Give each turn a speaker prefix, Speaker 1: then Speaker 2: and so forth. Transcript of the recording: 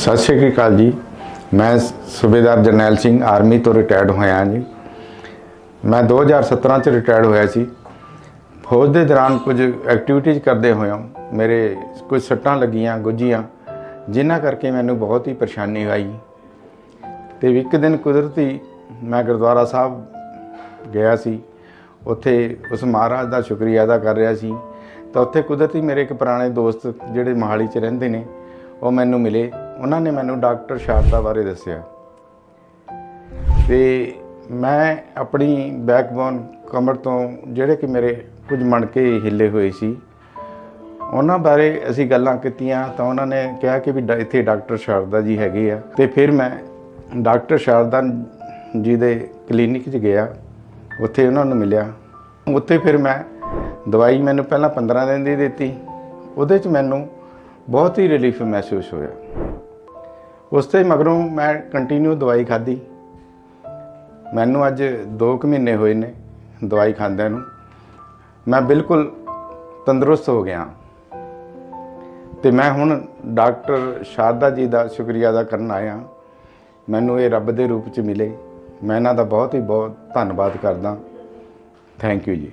Speaker 1: ਸਤਿ ਸ਼੍ਰੀ ਅਕਾਲ ਜੀ। ਮੈਂ ਸੂਬੇਦਾਰ ਜਰਨੈਲ ਸਿੰਘ ਆਰਮੀ ਤੋਂ ਰਿਟਾਇਰਡ ਹੋਇਆ ਜੀ। ਮੈਂ 2017 ਚ ਰਿਟਾਇਰਡ ਹੋਇਆ ਸੀ। ਫੌਜ ਦੇ ਦੌਰਾਨ ਕੁਝ ਐਕਟੀਵਿਟੀਜ਼ ਕਰਦੇ ਹੋਇਆ ਮੇਰੇ ਕੁਝ ਸੱਟਾਂ ਲੱਗੀਆਂ ਗੁੱਜੀਆਂ ਜਿਨ੍ਹਾਂ ਕਰਕੇ ਮੈਨੂੰ ਬਹੁਤ ਹੀ ਪਰੇਸ਼ਾਨੀ ਆਈ ਤੇ ਇੱਕ ਦਿਨ ਕੁਦਰਤੀ ਮੈਂ ਗੁਰਦੁਆਰਾ ਸਾਹਿਬ ਗਿਆ ਸੀ। ਉੱਥੇ ਉਸ ਮਹਾਰਾਜ ਦਾ ਸ਼ੁਕਰੀਆ ਅਦਾ ਕਰ ਰਿਹਾ ਸੀ। ਤਾਂ ਉੱਥੇ ਕੁਦਰਤੀ ਮੇਰੇ ਇੱਕ ਪੁਰਾਣੇ ਦੋਸਤ ਜਿਹੜੇ ਮੋਹਾਲੀ 'ਚ ਰਹਿੰਦੇ ਨੇ, ਉਹ ਮੈਨੂੰ ਮਿਲੇ। ਉਹਨਾਂ ਨੇ ਮੈਨੂੰ ਡਾਕਟਰ ਸ਼ਾਰਦਾ ਬਾਰੇ ਦੱਸਿਆ ਤੇ ਮੈਂ ਆਪਣੀ ਬੈਕਬੋਨ ਕਮਰ ਤੋਂ ਜਿਹੜੇ ਕਿ ਮੇਰੇ ਕੁਝ ਮਣਕੇ ਹਿੱਲੇ ਹੋਏ ਸੀ, ਉਹਨਾਂ ਬਾਰੇ ਅਸੀਂ ਗੱਲਾਂ ਕੀਤੀਆਂ ਤਾਂ ਉਹਨਾਂ ਨੇ ਕਿਹਾ ਕਿ ਵੀ ਡਾ- ਇੱਥੇ ਡਾਕਟਰ ਸ਼ਾਰਦਾ ਜੀ ਹੈਗੇ ਆ। ਤੇ ਫਿਰ ਮੈਂ ਡਾਕਟਰ ਸ਼ਾਰਦਾ ਜੀ ਦੇ ਕਲੀਨਿਕ 'ਚ ਗਿਆ, ਉੱਥੇ ਉਹਨਾਂ ਨੂੰ ਮਿਲਿਆ। ਉੱਥੇ ਫਿਰ ਮੈਂ ਦਵਾਈ ਮੈਨੂੰ ਪਹਿਲਾਂ 15 ਦਿਨ ਦੀ ਦਿੱਤੀ, ਉਹਦੇ 'ਚ ਮੈਨੂੰ ਬਹੁਤ ਹੀ ਰਿਲੀਫ ਮਹਿਸੂਸ ਹੋਇਆ। ਉਸ ਤੋਂ ਮਗਰੋਂ ਮੈਂ ਕੰਟੀਨਿਊ ਦਵਾਈ ਖਾਧੀ। ਮੈਨੂੰ ਅੱਜ 2 ਕੁ ਮਹੀਨੇ ਹੋਏ ਨੇ ਦਵਾਈ ਖਾਂਦਿਆਂ ਨੂੰ। ਮੈਂ ਬਿਲਕੁਲ ਤੰਦਰੁਸਤ ਹੋ ਗਿਆ। ਤੇ ਮੈਂ ਹੁਣ ਡਾਕਟਰ ਸ਼ਾਰਦਾ ਜੀ ਦਾ ਸ਼ੁਕਰੀਆ ਅਦਾ ਕਰਨ ਆਇਆ। ਮੈਨੂੰ ਇਹ ਰੱਬ ਦੇ ਰੂਪ ਚ ਮਿਲੇ। ਮੈਂ ਇਹਨਾਂ ਦਾ ਬਹੁਤ ਹੀ ਬਹੁਤ ਧੰਨਵਾਦ ਕਰਦਾ। ਥੈਂਕ ਯੂ ਜੀ।